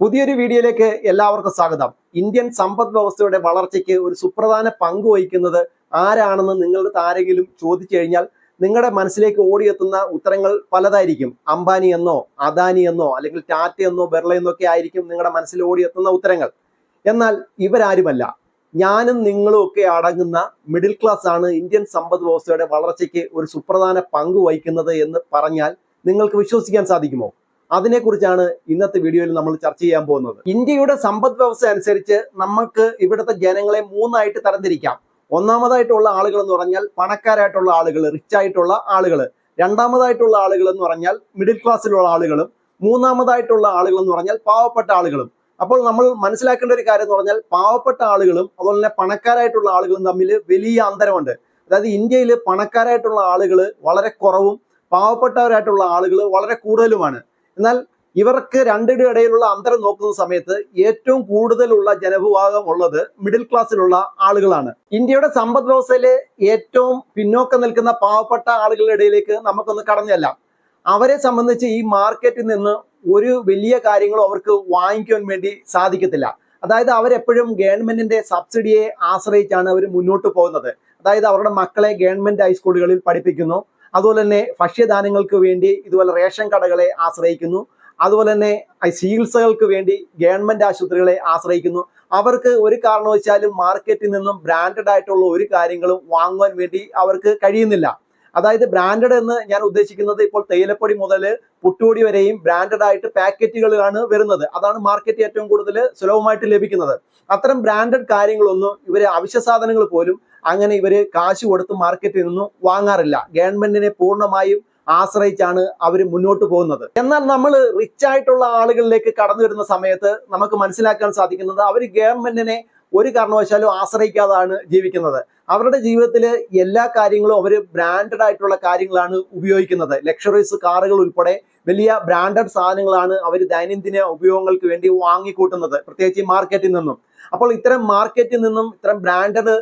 പുതിയൊരു വീഡിയോയിലേക്ക് എല്ലാവർക്കും സ്വാഗതം. ഇന്ത്യൻ സമ്പദ് വ്യവസ്ഥയുടെ വളർച്ചയ്ക്ക് ഒരു സുപ്രധാന പങ്ക് വഹിക്കുന്നത് ആരാണെന്ന് നിങ്ങളുടെ ആരെങ്കിലും ചോദിച്ചു കഴിഞ്ഞാൽ നിങ്ങളുടെ മനസ്സിലേക്ക് ഓടിയെത്തുന്ന ഉത്തരങ്ങൾ പലതായിരിക്കും. അംബാനി എന്നോ അദാനി എന്നോ അല്ലെങ്കിൽ ടാറ്റ എന്നോ ബിർള എന്നൊക്കെ ആയിരിക്കും നിങ്ങളുടെ മനസ്സിൽ ഓടിയെത്തുന്ന ഉത്തരങ്ങൾ. എന്നാൽ ഇവരാരുമല്ല. ഞാനും നിങ്ങളും ഒക്കെ അടങ്ങുന്ന മിഡിൽ ക്ലാസ് ആണ് ഇന്ത്യൻ സമ്പദ് വ്യവസ്ഥയുടെ വളർച്ചയ്ക്ക് ഒരു സുപ്രധാന പങ്ക് വഹിക്കുന്നത് എന്ന് പറഞ്ഞാൽ നിങ്ങൾക്ക് വിശ്വസിക്കാൻ സാധിക്കുമോ? അതിനെക്കുറിച്ചാണ് ഇന്നത്തെ വീഡിയോയിൽ നമ്മൾ ചർച്ച ചെയ്യാൻ പോകുന്നത്. ഇന്ത്യയുടെ സമ്പദ് വ്യവസ്ഥ അനുസരിച്ച് നമുക്ക് ഇവിടുത്തെ ജനങ്ങളെ മൂന്നായിട്ട് തരംതിരിക്കാം. ഒന്നാമതായിട്ടുള്ള ആളുകൾ എന്ന് പറഞ്ഞാൽ പണക്കാരായിട്ടുള്ള ആളുകൾ റിച്ച് ആയിട്ടുള്ള ആളുകൾ. രണ്ടാമതായിട്ടുള്ള ആളുകൾ എന്ന് പറഞ്ഞാൽ മിഡിൽ ക്ലാസ്സിലുള്ള ആളുകളും. മൂന്നാമതായിട്ടുള്ള ആളുകൾ എന്ന് പറഞ്ഞാൽ പാവപ്പെട്ട ആളുകളും. അപ്പോൾ നമ്മൾ മനസ്സിലാക്കേണ്ട ഒരു കാര്യം എന്ന് പറഞ്ഞാൽ പാവപ്പെട്ട ആളുകളും അതുപോലെ തന്നെ പണക്കാരായിട്ടുള്ള ആളുകളും തമ്മിൽ വലിയ അന്തരമുണ്ട്. അതായത് ഇന്ത്യയിൽ പണക്കാരായിട്ടുള്ള ആളുകൾ വളരെ കുറവും പാവപ്പെട്ടവരായിട്ടുള്ള ആളുകൾ വളരെ കൂടുതലുമാണ്. എന്നാൽ ഇവർക്ക് രണ്ടിനും ഇടയിലുള്ള അന്തരം നോക്കുന്ന സമയത്ത് ഏറ്റവും കൂടുതലുള്ള ജനവിഭാഗം ഉള്ളത് മിഡിൽ ക്ലാസ്സിലുള്ള ആളുകളാണ്. ഇന്ത്യയുടെ സമ്പദ് വ്യവസ്ഥയിലെ ഏറ്റവും പിന്നോക്കം നിൽക്കുന്ന പാവപ്പെട്ട ആളുകളുടെ ഇടയിലേക്ക് നമുക്കൊന്ന് കടന്നല്ല. അവരെ സംബന്ധിച്ച് ഈ മാർക്കറ്റിൽ നിന്ന് ഒരു വലിയ കാര്യങ്ങളും അവർക്ക് വാങ്ങിക്കാൻ വേണ്ടി സാധിക്കത്തില്ല. അതായത് അവരെപ്പോഴും ഗവൺമെന്റിന്റെ സബ്സിഡിയെ ആശ്രയിച്ചാണ് അവർ മുന്നോട്ട് പോകുന്നത്. അതായത് അവരുടെ മക്കളെ ഗവൺമെന്റ് ഹൈസ്കൂളുകളിൽ പഠിപ്പിക്കുന്നു. അതുപോലെ തന്നെ ഭക്ഷ്യധാന്യങ്ങൾക്ക് വേണ്ടി ഇതുപോലെ റേഷൻ കടകളെ ആശ്രയിക്കുന്നു. അതുപോലെ തന്നെ ചികിത്സകൾക്ക് വേണ്ടി ഗവൺമെന്റ് ആശുപത്രികളെ ആശ്രയിക്കുന്നു. അവർക്ക് ഒരു കാരണവശാലും മാർക്കറ്റിൽ നിന്നും ബ്രാൻഡഡ് ആയിട്ടുള്ള ഒരു കാര്യങ്ങളും വാങ്ങുവാൻ വേണ്ടി അവർക്ക് കഴിയുന്നില്ല. അതായത് ബ്രാൻഡഡ് എന്ന് ഞാൻ ഉദ്ദേശിക്കുന്നത് ഇപ്പോൾ തേയിലപ്പൊടി മുതൽ പുട്ടുപൊടി വരെയും ബ്രാൻഡഡ് ആയിട്ട് പാക്കറ്റുകളാണ് വരുന്നത്. അതാണ് മാർക്കറ്റ് ഏറ്റവും കൂടുതൽ സുലഭമായിട്ട് ലഭിക്കുന്നത്. അത്തരം ബ്രാൻഡഡ് കാര്യങ്ങളൊന്നും ഇവർ അവശ്യ സാധനങ്ങൾ പോലും അങ്ങനെ ഇവർ കാശ് കൊടുത്ത് മാർക്കറ്റിൽ നിന്നും വാങ്ങാറില്ല. ഗവൺമെന്റിനെ പൂർണമായും ആശ്രയിച്ചാണ് അവർ മുന്നോട്ട് പോകുന്നത്. എന്നാൽ നമ്മൾ റിച്ച് ആയിട്ടുള്ള ആളുകളിലേക്ക് കടന്നു വരുന്ന സമയത്ത് നമുക്ക് മനസ്സിലാക്കാൻ സാധിക്കുന്നത് അവർ ഗവൺമെന്റിനെ ഒരു കാരണവശാലും ആശ്രയിക്കാതാണ് ജീവിക്കുന്നത്. അവരുടെ ജീവിതത്തിൽ എല്ലാ കാര്യങ്ങളും അവർ ബ്രാൻഡഡ് ആയിട്ടുള്ള കാര്യങ്ങളാണ് ഉപയോഗിക്കുന്നത്. ലക്ഷറീസ് കാറുകൾ ഉൾപ്പെടെ വലിയ ബ്രാൻഡഡ് സാധനങ്ങളാണ് അവർ ദൈനംദിന ഉപയോഗങ്ങൾക്ക് വേണ്ടി വാങ്ങിക്കൂട്ടുന്നത് പ്രത്യേകിച്ച് മാർക്കറ്റിൽ നിന്നും. അപ്പോൾ ഇത്തരം മാർക്കറ്റിൽ നിന്നും ഇത്തരം ബ്രാൻഡഡ്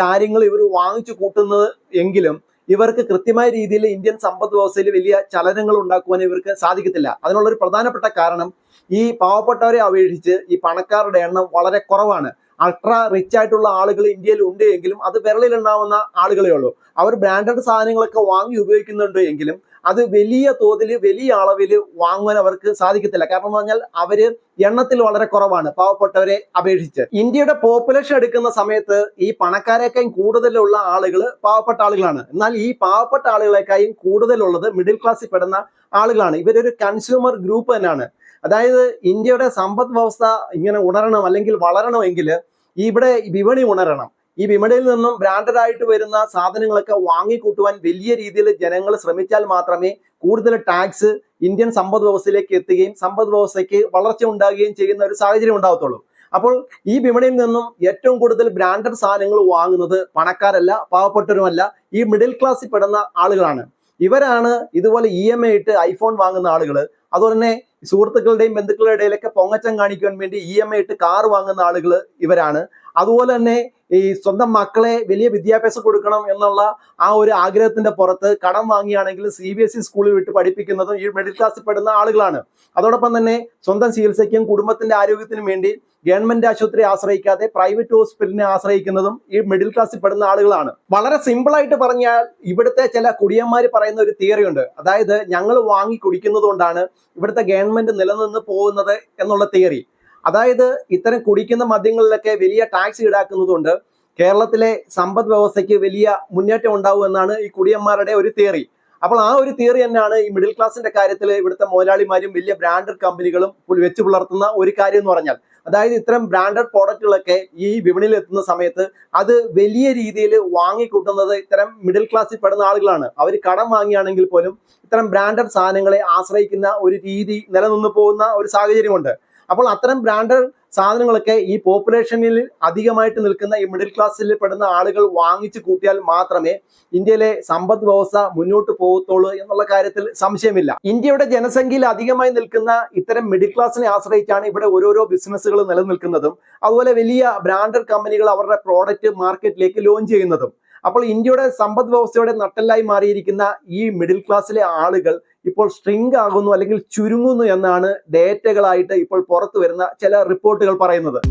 കാര്യങ്ങൾ ഇവർ വാങ്ങിച്ചു കൂട്ടുന്നത് എങ്കിലും ഇവർക്ക് കൃത്യമായ രീതിയിൽ ഇന്ത്യൻ സമ്പദ് വ്യവസ്ഥയിൽ വലിയ ചലനങ്ങൾ ഉണ്ടാക്കുവാൻ ഇവർക്ക് സാധിക്കത്തില്ല. അതിനുള്ളൊരു പ്രധാനപ്പെട്ട കാരണം ഈ പാവപ്പെട്ടവരെ അപേക്ഷിച്ച് ഈ പണക്കാരുടെ എണ്ണം വളരെ കുറവാണ്. അൾട്രാ റിച്ച് ആയിട്ടുള്ള ആളുകൾ ഇന്ത്യയിൽ ഉണ്ട് എങ്കിലും അത് വിരളിൽ ഉണ്ടാവുന്ന ആളുകളേ ഉള്ളൂ. അവർ ബ്രാൻഡഡ് സാധനങ്ങളൊക്കെ വാങ്ങി ഉപയോഗിക്കുന്നുണ്ട് എങ്കിലും അത് വലിയ തോതിൽ വലിയ അളവിൽ വാങ്ങുവാൻ അവർക്ക് സാധിക്കത്തില്ല. കാരണം എന്ന് പറഞ്ഞാൽ അവർ എണ്ണത്തിൽ വളരെ കുറവാണ്. പാവപ്പെട്ടവരെ അപേക്ഷിച്ച്. ഇന്ത്യയുടെ പോപ്പുലേഷൻ എടുക്കുന്ന സമയത്ത് ഈ പണക്കാരെക്കായും കൂടുതലുള്ള ആളുകൾ പാവപ്പെട്ട ആളുകളാണ്. എന്നാൽ ഈ പാവപ്പെട്ട ആളുകളെക്കായും കൂടുതലുള്ളത് മിഡിൽ ക്ലാസ്സിൽ പെടുന്ന ആളുകളാണ്. ഇവരൊരു കൺസ്യൂമർ ഗ്രൂപ്പ് തന്നെയാണ്. അതായത് ഇന്ത്യയുടെ സമ്പദ് വ്യവസ്ഥ ഇങ്ങനെ ഉണരണം അല്ലെങ്കിൽ വളരണമെങ്കിൽ ഇവിടെ വിപണി ഉണരണം. ഈ വിപണിയിൽ നിന്നും ബ്രാൻഡഡ് ആയിട്ട് വരുന്ന സാധനങ്ങളൊക്കെ വാങ്ങിക്കൂട്ടുവാൻ വലിയ രീതിയിൽ ജനങ്ങൾ ശ്രമിച്ചാൽ മാത്രമേ കൂടുതൽ ടാക്സ് ഇന്ത്യൻ സമ്പദ് വ്യവസ്ഥയിലേക്ക് എത്തുകയും സമ്പദ് വ്യവസ്ഥയ്ക്ക് വളർച്ച ഉണ്ടാകുകയും ചെയ്യുന്ന ഒരു സാഹചര്യം ഉണ്ടാകത്തുള്ളൂ. അപ്പോൾ ഈ വിപണിയിൽ നിന്നും ഏറ്റവും കൂടുതൽ ബ്രാൻഡഡ് സാധനങ്ങൾ വാങ്ങുന്നത് പണക്കാരല്ല പാവപ്പെട്ടവരുമല്ല ഈ മിഡിൽ ക്ലാസ്സിൽ പെടുന്ന ആളുകളാണ്. ഇവരാണ് ഇതുപോലെ ഇ ഐ ഇട്ട് ഐഫോൺ വാങ്ങുന്ന ആളുകൾ അതുപോലെ തന്നെ സുഹൃത്തുക്കളുടെയും ബന്ധുക്കളുടെ ഇടയിലൊക്കെ പൊങ്ങച്ചം കാണിക്കാൻ വേണ്ടി ഇ എം ഐ ഇട്ട് കാർ വാങ്ങുന്ന ആളുകൾ ഇവരാണ്. അതുപോലെ തന്നെ ഈ സ്വന്തം മക്കളെ വലിയ വിദ്യാഭ്യാസം കൊടുക്കണം എന്നുള്ള ആ ഒരു ആഗ്രഹത്തിന്റെ പുറത്ത് കടം വാങ്ങിയാണെങ്കിൽ സി ബി എസ് ഇ സ്കൂളിൽ വിട്ട് പഠിപ്പിക്കുന്നതും ഈ മിഡിൽ ക്ലാസ്സിൽ പെടുന്ന ആളുകളാണ്. അതോടൊപ്പം തന്നെ സ്വന്തം ചികിത്സയ്ക്കും കുടുംബത്തിന്റെ ആരോഗ്യത്തിനും വേണ്ടി ഗവൺമെന്റ് ആശുപത്രി ആശ്രയിക്കാതെ പ്രൈവറ്റ് ഹോസ്പിറ്റലിനെ ആശ്രയിക്കുന്നതും ഈ മിഡിൽ ക്ലാസ്സിൽ പെടുന്ന ആളുകളാണ്. വളരെ സിമ്പിൾ ആയിട്ട് പറഞ്ഞാൽ ഇവിടുത്തെ ചില കുടിയന്മാർ പറയുന്ന ഒരു തിയറി ഉണ്ട്. അതായത് ഞങ്ങൾ വാങ്ങി കുടിക്കുന്നത് കൊണ്ടാണ് ഇവിടുത്തെ ഗവൺമെന്റ് നിലനിന്ന് പോകുന്നത് എന്നുള്ള തിയറി അതായത് ഇത്തരം കുടിക്കുന്ന മദ്യങ്ങളിലൊക്കെ വലിയ ടാക്സ് ഈടാക്കുന്നതുകൊണ്ട് കേരളത്തിലെ സമ്പദ് വ്യവസ്ഥയ്ക്ക് വലിയ മുന്നേറ്റം ഉണ്ടാവും എന്നാണ് ഈ കുടിയന്മാരുടെ ഒരു തിയറി അപ്പോൾ ആ ഒരു തിയറി തന്നെയാണ് ഈ മിഡിൽ ക്ലാസിന്റെ കാര്യത്തിൽ ഇവിടുത്തെ മുതലാളിമാരും വലിയ ബ്രാൻഡഡ് കമ്പനികളും വെച്ച് പുലർത്തുന്ന ഒരു കാര്യം എന്ന് പറഞ്ഞാൽ. അതായത് ഇത്തരം ബ്രാൻഡഡ് പ്രോഡക്റ്റുകളൊക്കെ ഈ വിപണിയിൽ എത്തുന്ന സമയത്ത് അത് വലിയ രീതിയിൽ വാങ്ങിക്കൂട്ടുന്നത് ഇത്തരം മിഡിൽ ക്ലാസ്സിൽ പെടുന്ന ആളുകളാണ്. അവർ കടം വാങ്ങിയാണെങ്കിൽ പോലും ഇത്തരം ബ്രാൻഡഡ് സാധനങ്ങളെ ആശ്രയിക്കുന്ന ഒരു രീതി നിലനിന്ന് പോകുന്ന ഒരു സാഹചര്യമുണ്ട്. അപ്പോൾ അത്തരം ബ്രാൻഡഡ് സാധനങ്ങളൊക്കെ ഈ പോപ്പുലേഷനിൽ അധികമായിട്ട് നിൽക്കുന്ന ഈ മിഡിൽ ക്ലാസ്സിൽ പെടുന്ന ആളുകൾ വാങ്ങിച്ചു കൂട്ടിയാൽ മാത്രമേ ഇന്ത്യയിലെ സമ്പദ് വ്യവസ്ഥ മുന്നോട്ട് പോകത്തുള്ളൂ എന്നുള്ള കാര്യത്തിൽ സംശയമില്ല. ഇന്ത്യയുടെ ജനസംഖ്യയിൽ അധികമായി നിൽക്കുന്ന ഇത്തരം മിഡിൽ ക്ലാസ്സിനെ ആശ്രയിച്ചാണ് ഇവിടെ ഓരോരോ ബിസിനസ്സുകൾ നിലനിൽക്കുന്നതും അതുപോലെ വലിയ ബ്രാൻഡഡ് കമ്പനികൾ അവരുടെ പ്രോഡക്റ്റ് മാർക്കറ്റിലേക്ക് ലോഞ്ച് ചെയ്യുന്നതും. അപ്പോൾ ഇന്ത്യയുടെ സമ്പദ് വ്യവസ്ഥയുടെ നട്ടെല്ലായി മാറിയിരിക്കുന്ന ഈ മിഡിൽ ക്ലാസ്സിലെ ആളുകൾ ഇപ്പോൾ സ്ട്രിങ് ആകുന്നു അല്ലെങ്കിൽ ചുരുങ്ങുന്നു എന്നാണ് ഡേറ്റകളായിട്ട് ഇപ്പോൾ പുറത്തു വരുന്ന ചില റിപ്പോർട്ടുകൾ പറയുന്നത്.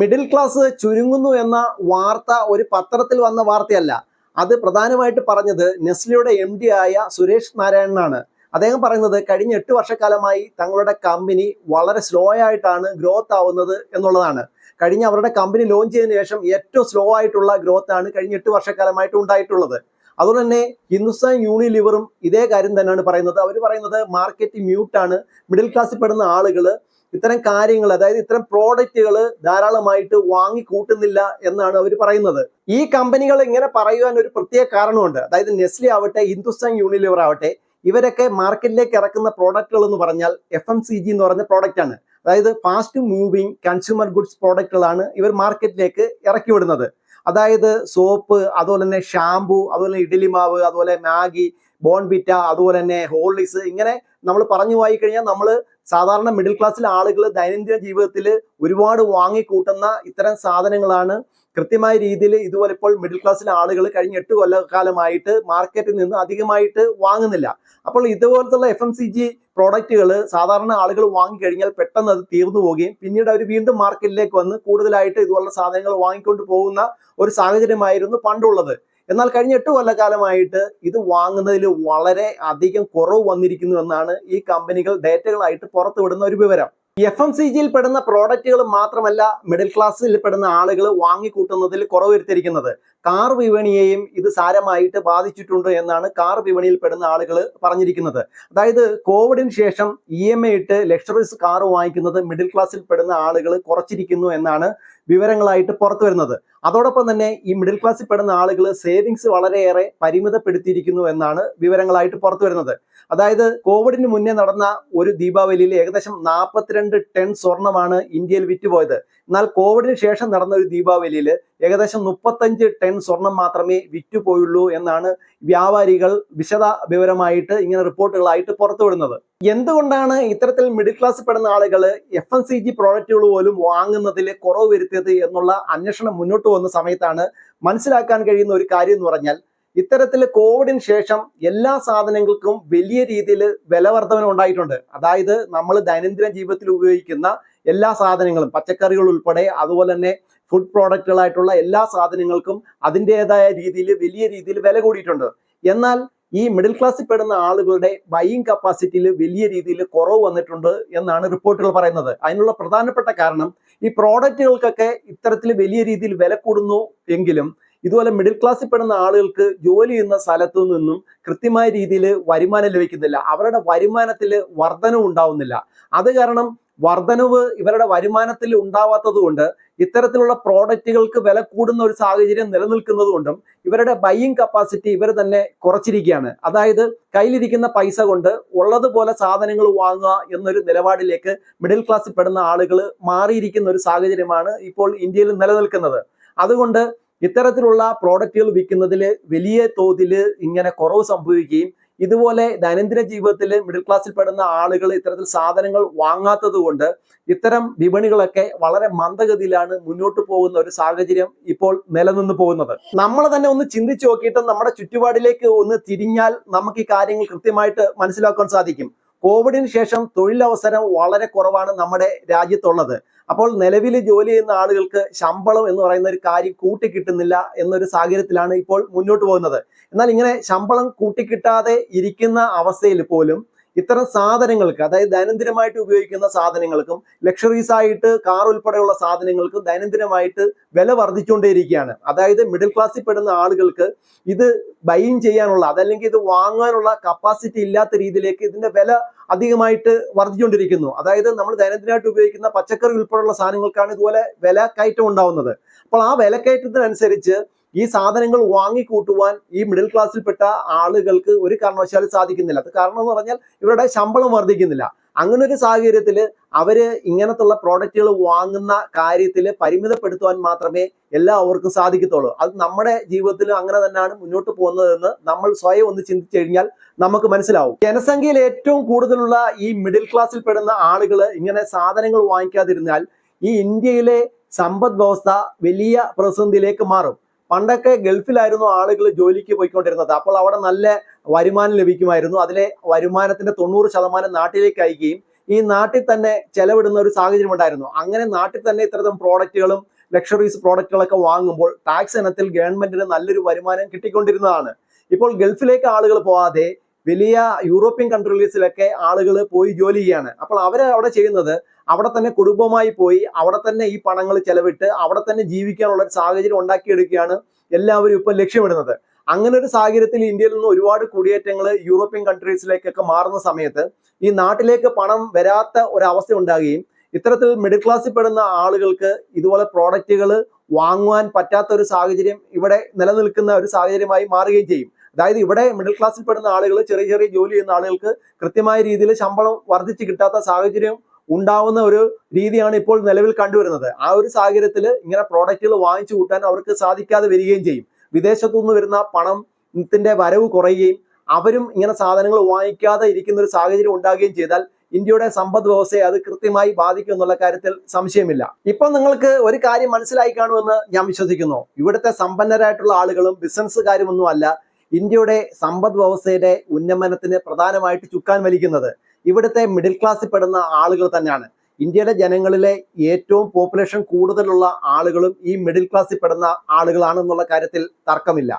മിഡിൽ ക്ലാസ് ചുരുങ്ങുന്നു എന്ന വാർത്ത ഒരു പത്രത്തിൽ വന്ന വാർത്തയല്ല. അത് പ്രധാനമായിട്ട് പറഞ്ഞത് നെസ്ലിയുടെ എം ആയ സുരേഷ് നാരായണനാണ്. അദ്ദേഹം പറയുന്നത് കഴിഞ്ഞ എട്ട് വർഷക്കാലമായി തങ്ങളുടെ കമ്പനി വളരെ സ്ലോ ആയിട്ടാണ് ഗ്രോത്ത് ആവുന്നത് എന്നുള്ളതാണ്. കഴിഞ്ഞ അവരുടെ കമ്പനി ലോഞ്ച് ചെയ്തതിനു ശേഷം ഏറ്റവും സ്ലോ ആയിട്ടുള്ള ഗ്രോത്ത് ആണ് കഴിഞ്ഞ എട്ട് വർഷക്കാലമായിട്ട് ഉണ്ടായിട്ടുള്ളത്. അതുകൊണ്ട് തന്നെ ഹിന്ദുസ്ഥാൻ യൂണിലിവറും ഇതേ കാര്യം തന്നെയാണ് പറയുന്നത്. അവർ പറയുന്നത് മാർക്കറ്റ് മ്യൂട്ടാണ് മിഡിൽ ക്ലാസ്സിൽ പെടുന്ന ആളുകൾ ഇത്തരം കാര്യങ്ങൾ അതായത് ഇത്തരം പ്രോഡക്റ്റുകൾ ധാരാളമായിട്ട് വാങ്ങിക്കൂട്ടുന്നില്ല എന്നാണ് അവർ പറയുന്നത്. ഈ കമ്പനികൾ ഇങ്ങനെ പറയുവാൻ ഒരു പ്രത്യേക കാരണമുണ്ട്. അതായത് നെസ്ലി ആവട്ടെ ഹിന്ദുസ്ഥാൻ യൂണിലിവർ ആവട്ടെ ഇവരൊക്കെ മാർക്കറ്റിലേക്ക് ഇറക്കുന്ന പ്രോഡക്റ്റുകൾ എന്ന് പറഞ്ഞാൽ എഫ് എം സി ജി എന്ന് പറഞ്ഞ പ്രോഡക്റ്റ് ആണ്. അതായത് ഫാസ്റ്റ് മൂവിങ് കൺസ്യൂമർ ഗുഡ്സ് പ്രോഡക്റ്റുകളാണ് ഇവർ മാർക്കറ്റിലേക്ക് ഇറക്കി വിടുന്നത്. അതായത് സോപ്പ് അതുപോലെ തന്നെ ഷാംപൂ അതുപോലെ ഇഡ്ഡലി മാവ് അതുപോലെ മാഗി ബോൺബിറ്റ അതുപോലെ തന്നെ ഹോർലിക്സ് ഇങ്ങനെ നമ്മൾ പറഞ്ഞു പോയി കഴിഞ്ഞാൽ നമ്മൾ സാധാരണ മിഡിൽ ക്ലാസ്സിലെ ആളുകൾ ദൈനംദിന ജീവിതത്തിൽ ഒരുപാട് വാങ്ങിക്കൂട്ടുന്ന ഇത്തരം സാധനങ്ങളാണ് കൃത്യമായ രീതിയിൽ ഇതുപോലെ ഇപ്പോൾ മിഡിൽ ക്ലാസ്സിലെ ആളുകൾ കഴിഞ്ഞ എട്ട് കൊല്ലക്കാലമായിട്ട് മാർക്കറ്റിൽ നിന്ന് അധികമായിട്ട് വാങ്ങുന്നില്ല. അപ്പോൾ ഇതുപോലത്തുള്ള എഫ് എം സി ജി പ്രോഡക്റ്റുകൾ സാധാരണ ആളുകൾ വാങ്ങിക്കഴിഞ്ഞാൽ പെട്ടെന്ന് അത് തീർന്നു പോവുകയും പിന്നീട് അവർ വീണ്ടും മാർക്കറ്റിലേക്ക് വന്ന് കൂടുതലായിട്ട് ഇതുപോലുള്ള സാധനങ്ങൾ വാങ്ങിക്കൊണ്ട് പോകുന്ന ഒരു സാഹചര്യമായിരുന്നു പണ്ടുള്ളത്. എന്നാൽ കഴിഞ്ഞ എട്ട് കൊല്ലക്കാലമായിട്ട് ഇത് വാങ്ങുന്നതിൽ വളരെ അധികം കുറവ് വന്നിരിക്കുന്നു എന്നാണ് ഈ കമ്പനികൾ ഡേറ്റകളായിട്ട് പുറത്തുവിടുന്ന ഒരു വിവരം. എഫ് എം സി ജിയിൽ പെടുന്ന പ്രോഡക്റ്റുകൾ മാത്രമല്ല മിഡിൽ ക്ലാസ്സിൽ പെടുന്ന ആളുകൾ വാങ്ങിക്കൂട്ടുന്നതിൽ കുറവ് വരുത്തിയിരിക്കുന്നത് കാർ വിപണിയെയും ഇത് സാരമായിട്ട് ബാധിച്ചിട്ടുണ്ട് എന്നാണ് കാർ വിപണിയിൽ പെടുന്ന ആളുകൾ പറഞ്ഞിരിക്കുന്നത്. അതായത് കോവിഡിന് ശേഷം ഇ എം ഐ ഇട്ട് ലക്ഷറീസ് കാർ വാങ്ങിക്കുന്നത് മിഡിൽ ക്ലാസ്സിൽ പെടുന്ന ആളുകൾ കുറച്ചിരിക്കുന്നു എന്നാണ് വിവരങ്ങളായിട്ട് പുറത്തു വരുന്നത്. അതോടൊപ്പം തന്നെ ഈ മിഡിൽ ക്ലാസ്സിൽ പെടുന്ന ആളുകൾ സേവിങ്സ് വളരെയേറെ പരിമിതപ്പെടുത്തിയിരിക്കുന്നു എന്നാണ് വിവരങ്ങളായിട്ട് പുറത്തു വരുന്നത്. അതായത് കോവിഡിന് മുന്നേ നടന്ന ഒരു ദീപാവലിയിൽ ഏകദേശം നാൽപ്പത്തിരണ്ട് ടൺ സ്വർണമാണ് ഇന്ത്യയിൽ വിറ്റുപോയത്. എന്നാൽ കോവിഡിന് ശേഷം നടന്ന ഒരു ദീപാവലിയിൽ ഏകദേശം മുപ്പത്തഞ്ച് ടൺ സ്വർണം മാത്രമേ വിറ്റുപോയുള്ളൂ എന്നാണ് വ്യാപാരികൾ വിശദ വിവരമായിട്ട് ഇങ്ങനെ റിപ്പോർട്ടുകളായിട്ട് പുറത്തുവിടുന്നത് എന്തുകൊണ്ടാണ് ഇത്തരത്തിൽ മിഡിൽ ക്ലാസ് പെടുന്ന ആളുകൾ എഫ് എം സി ജി പ്രോഡക്റ്റുകൾ പോലും വാങ്ങുന്നതിൽ കുറവ് വരുത്തിയത് എന്നുള്ള അന്വേഷണം മുന്നോട്ട് വന്ന സമയത്താണ് മനസ്സിലാക്കാൻ കഴിയുന്ന ഒരു കാര്യം എന്ന് പറഞ്ഞാൽ ഇത്തരത്തിൽ കോവിഡിന് ശേഷം എല്ലാ സാധനങ്ങൾക്കും വലിയ രീതിയിൽ വില വർധന ഉണ്ടായിട്ടുണ്ട്. അതായത് നമ്മൾ ദൈനംദിന ജീവിതത്തിൽ ഉപയോഗിക്കുന്ന എല്ലാ സാധനങ്ങളും പച്ചക്കറികൾ ഉൾപ്പെടെ അതുപോലെ തന്നെ ഫുഡ് പ്രോഡക്റ്റുകളായിട്ടുള്ള എല്ലാ സാധനങ്ങൾക്കും അതിന്റെതായ രീതിയിൽ വലിയ രീതിയിൽ വില കൂടിയിട്ടുണ്ട്. എന്നാൽ ഈ മിഡിൽ ക്ലാസ്സിൽ പെടുന്ന ആളുകളുടെ ബൈയിങ് കപ്പാസിറ്റിയിൽ വലിയ രീതിയിൽ കുറവ് വന്നിട്ടുണ്ട് എന്നാണ് റിപ്പോർട്ടുകൾ പറയുന്നത്. അതിനുള്ള പ്രധാനപ്പെട്ട കാരണം ഈ പ്രോഡക്റ്റുകൾക്കൊക്കെ ഇത്തരത്തിൽ വലിയ രീതിയിൽ വില കൂടുന്നു എങ്കിലും ഇതുപോലെ മിഡിൽ ക്ലാസ്സിൽ പെടുന്ന ആളുകൾക്ക് ജോലി ചെയ്യുന്ന സ്ഥലത്തു നിന്നും കൃത്യമായ രീതിയിൽ വരുമാനം ലഭിക്കുന്നില്ല. അവരുടെ വരുമാനത്തിൽ വർധനവും ഉണ്ടാവുന്നില്ല. അത് കാരണം വർധനവ് ഇവരുടെ വരുമാനത്തിൽ ഉണ്ടാവാത്തത് കൊണ്ട് ഇത്തരത്തിലുള്ള പ്രോഡക്റ്റുകൾക്ക് വില കൂടുന്ന ഒരു സാഹചര്യം നിലനിൽക്കുന്നത് കൊണ്ടും ഇവരുടെ ബൈയിങ് കപ്പാസിറ്റി ഇവർ തന്നെ കുറച്ചിരിക്കുകയാണ്. അതായത് കയ്യിലിരിക്കുന്ന പൈസ കൊണ്ട് ഉള്ളതുപോലെ സാധനങ്ങൾ വാങ്ങുക എന്നൊരു നിലപാടിലേക്ക് മിഡിൽ ക്ലാസ്സിൽ പെടുന്ന ആളുകൾ മാറിയിരിക്കുന്ന ഒരു സാഹചര്യമാണ് ഇപ്പോൾ ഇന്ത്യയിൽ നിലനിൽക്കുന്നത്. അതുകൊണ്ട് ഇത്തരത്തിലുള്ള പ്രോഡക്റ്റുകൾ വിൽക്കുന്നതിൽ വലിയ തോതിൽ ഇങ്ങനെ കുറവ് സംഭവിക്കുകയും ഇതുപോലെ ദൈനംദിന ജീവിതത്തിൽ മിഡിൽ ക്ലാസ്സിൽ പെടുന്ന ആളുകൾ ഇത്തരത്തിൽ സാധനങ്ങൾ വാങ്ങാത്തത് കൊണ്ട് ഇത്തരം വിപണികളൊക്കെ വളരെ മന്ദഗതിയിലാണ് മുന്നോട്ട് പോകുന്ന ഒരു സാഹചര്യം ഇപ്പോൾ നിലനിന്ന് പോകുന്നത്. നമ്മൾ തന്നെ ഒന്ന് ചിന്തിച്ചു നോക്കിയിട്ട് നമ്മുടെ ചുറ്റുപാടിലേക്ക് ഒന്ന് തിരിഞ്ഞാൽ നമുക്ക് ഈ കാര്യങ്ങൾ കൃത്യമായിട്ട് മനസ്സിലാക്കാൻ സാധിക്കും. കോവിഡിന് ശേഷം തൊഴിലവസരം വളരെ കുറവാണ് നമ്മുടെ രാജ്യത്തുള്ളത്. അപ്പോൾ നിലവിൽ ജോലി ചെയ്യുന്ന ആളുകൾക്ക് ശമ്പളം എന്ന് പറയുന്ന ഒരു കാര്യം കൂട്ടിക്കിട്ടുന്നില്ല എന്നൊരു സാഹചര്യത്തിലാണ് ഇപ്പോൾ മുന്നോട്ട് പോകുന്നത്. എന്നാൽ ഇങ്ങനെ ശമ്പളം കൂട്ടിക്കിട്ടാതെ ഇരിക്കുന്ന അവസ്ഥയിൽ പോലും ഇത്തരം സാധനങ്ങൾക്ക് അതായത് ദൈനംദിനമായിട്ട് ഉപയോഗിക്കുന്ന സാധനങ്ങൾക്കും ലക്ഷറീസ് ആയിട്ട് കാർ ഉൾപ്പെടെയുള്ള സാധനങ്ങൾക്കും ദൈനംദിനമായിട്ട് വില വർദ്ധിച്ചുകൊണ്ടേയിരിക്കുകയാണ്. അതായത് മിഡിൽ ക്ലാസ്സിൽ പെടുന്ന ആളുകൾക്ക് ഇത് ബൈൻ ചെയ്യാനുള്ള അതല്ലെങ്കിൽ ഇത് വാങ്ങാനുള്ള കപ്പാസിറ്റി ഇല്ലാത്ത രീതിയിലേക്ക് ഇതിന്റെ വില അധികമായിട്ട് വർദ്ധിച്ചുകൊണ്ടിരിക്കുന്നു. അതായത് നമ്മൾ ദൈനംദിനമായിട്ട് ഉപയോഗിക്കുന്ന പച്ചക്കറി ഉൾപ്പെടെയുള്ള സാധനങ്ങൾക്കാണ് ഇതുപോലെ വില കയറ്റം ഉണ്ടാവുന്നത്. അപ്പോൾ ആ വിലക്കയറ്റത്തിനനുസരിച്ച് ഈ സാധനങ്ങൾ വാങ്ങിക്കൂട്ടുവാൻ ഈ മിഡിൽ ക്ലാസ്സിൽപ്പെട്ട ആളുകൾക്ക് ഒരു കാരണവശാലും സാധിക്കുന്നില്ല. അത് കാരണം എന്ന് പറഞ്ഞാൽ ഇവരുടെ ശമ്പളം വർദ്ധിക്കുന്നില്ല. അങ്ങനെ ഒരു സാഹചര്യത്തിൽ അവർ ഇങ്ങനത്തുള്ള പ്രോഡക്റ്റുകൾ വാങ്ങുന്ന കാര്യത്തിൽ പരിമിതപ്പെടുത്തുവാൻ മാത്രമേ എല്ലാവർക്കും സാധിക്കത്തുള്ളൂ. അത് നമ്മുടെ ജീവിതത്തിൽ അങ്ങനെ തന്നെയാണ് മുന്നോട്ട് പോകുന്നതെന്ന് നമ്മൾ സ്വയം ഒന്ന് ചിന്തിച്ചു കഴിഞ്ഞാൽ നമുക്ക് മനസ്സിലാവും. ജനസംഖ്യയിൽ ഏറ്റവും കൂടുതലുള്ള ഈ മിഡിൽ ക്ലാസ്സിൽ പെടുന്ന ആളുകൾ ഇങ്ങനെ സാധനങ്ങൾ വാങ്ങിക്കാതിരുന്നാൽ ഈ ഇന്ത്യയിലെ സമ്പദ് വ്യവസ്ഥ വലിയ പ്രതിസന്ധിയിലേക്ക് മാറും. പണ്ടൊക്കെ ഗൾഫിലായിരുന്നു ആളുകൾ ജോലിക്ക് പോയിക്കൊണ്ടിരുന്നത്. അപ്പോൾ അവിടെ നല്ല വരുമാനം ലഭിക്കുമായിരുന്നു. അതിലെ വരുമാനത്തിന്റെ തൊണ്ണൂറ് ശതമാനം നാട്ടിലേക്ക് അയക്കുകയും ഈ നാട്ടിൽ തന്നെ ചെലവിടുന്ന ഒരു സാഹചര്യം ഉണ്ടായിരുന്നു. അങ്ങനെ നാട്ടിൽ തന്നെ ഇത്തരം പ്രോഡക്റ്റുകളും ലക്ഷറീസ് പ്രോഡക്റ്റുകളൊക്കെ വാങ്ങുമ്പോൾ ടാക്സ് ഇനത്തിൽ ഗവൺമെന്റിന് നല്ലൊരു വരുമാനം കിട്ടിക്കൊണ്ടിരുന്നതാണ്. ഇപ്പോൾ ഗൾഫിലേക്ക് ആളുകൾ പോവാതെ വലിയ യൂറോപ്യൻ കൺട്രീസിലൊക്കെ ആളുകൾ പോയി ജോലി ചെയ്യാണ് അപ്പോൾ അവർ അവിടെ ചെയ്യുന്നത് അവിടെ തന്നെ കുടുംബമായി പോയി അവിടെ തന്നെ ഈ പണങ്ങൾ ചെലവിട്ട് അവിടെ തന്നെ ജീവിക്കാനുള്ള ഒരു സാഹചര്യം ഉണ്ടാക്കിയെടുക്കുകയാണ് എല്ലാവരും ഇപ്പം ലക്ഷ്യമിടുന്നത്. അങ്ങനെ ഒരു സാഹചര്യത്തിൽ ഇന്ത്യയിൽ നിന്ന് ഒരുപാട് കുടിയേറ്റങ്ങൾ യൂറോപ്യൻ കൺട്രീസിലേക്കൊക്കെ മാറുന്ന സമയത്ത് ഈ നാട്ടിലേക്ക് പണം വരാത്ത ഒരവസ്ഥ ഉണ്ടാകുകയും ഇത്തരത്തിൽ മിഡിൽ ക്ലാസ്സിൽ പെടുന്ന ആളുകൾക്ക് ഇതുപോലെ പ്രോഡക്റ്റുകൾ വാങ്ങുവാൻ പറ്റാത്ത ഒരു സാഹചര്യം ഇവിടെ നിലനിൽക്കുന്ന ഒരു സാഹചര്യമായി മാറുകയും ചെയ്യും. അതായത് ഇവിടെ മിഡിൽ ക്ലാസ്സിൽ പെടുന്ന ആളുകൾ ചെറിയ ചെറിയ ജോലി ചെയ്യുന്ന ആളുകൾക്ക് കൃത്യമായ രീതിയിൽ ശമ്പളം വർദ്ധിച്ച് കിട്ടാത്ത സാഹചര്യം ഉണ്ടാവുന്ന ഒരു രീതിയാണ് ഇപ്പോൾ നിലവിൽ കണ്ടുവരുന്നത്. ആ ഒരു സാഹചര്യത്തിൽ ഇങ്ങനെ പ്രോഡക്റ്റുകൾ വാങ്ങിച്ചു കൂട്ടാൻ അവർക്ക് സാധിക്കാതെ വരികയും ചെയ്യും. വിദേശത്തു നിന്ന് വരുന്ന പണത്തിന്റെ വരവ് കുറയുകയും അവരും ഇങ്ങനെ സാധനങ്ങൾ വാങ്ങിക്കാതെ ഇരിക്കുന്ന ഒരു സാഹചര്യം ഉണ്ടാകുകയും ചെയ്താൽ ഇന്ത്യയുടെ സമ്പദ് വ്യവസ്ഥയെ അത് കൃത്യമായി ബാധിക്കും എന്നുള്ള കാര്യത്തിൽ സംശയമില്ല. ഇപ്പൊ നിങ്ങൾക്ക് ഒരു കാര്യം മനസ്സിലായി കാണുമെന്ന് ഞാൻ വിശ്വസിക്കുന്നു. ഇവിടുത്തെ സമ്പന്നരായിട്ടുള്ള ആളുകളും ബിസിനസ്സുകാരും ഒന്നും അല്ല ഇന്ത്യയുടെ സമ്പദ് വ്യവസ്ഥയുടെ ഉന്നമനത്തിന് പ്രധാനമായിട്ട് ചുക്കാൻ വലിക്കുന്നത്. ഇവിടുത്തെ മിഡിൽ ക്ലാസ്സിൽ പെടുന്ന ആളുകൾ തന്നെയാണ്. ഇന്ത്യയിലെ ജനങ്ങളിലെ ഏറ്റവും പോപ്പുലേഷൻ കൂടുതലുള്ള ആളുകളും ഈ മിഡിൽ ക്ലാസ്സിൽ പെടുന്ന ആളുകളാണെന്നുള്ള കാര്യത്തിൽ തർക്കമില്ല.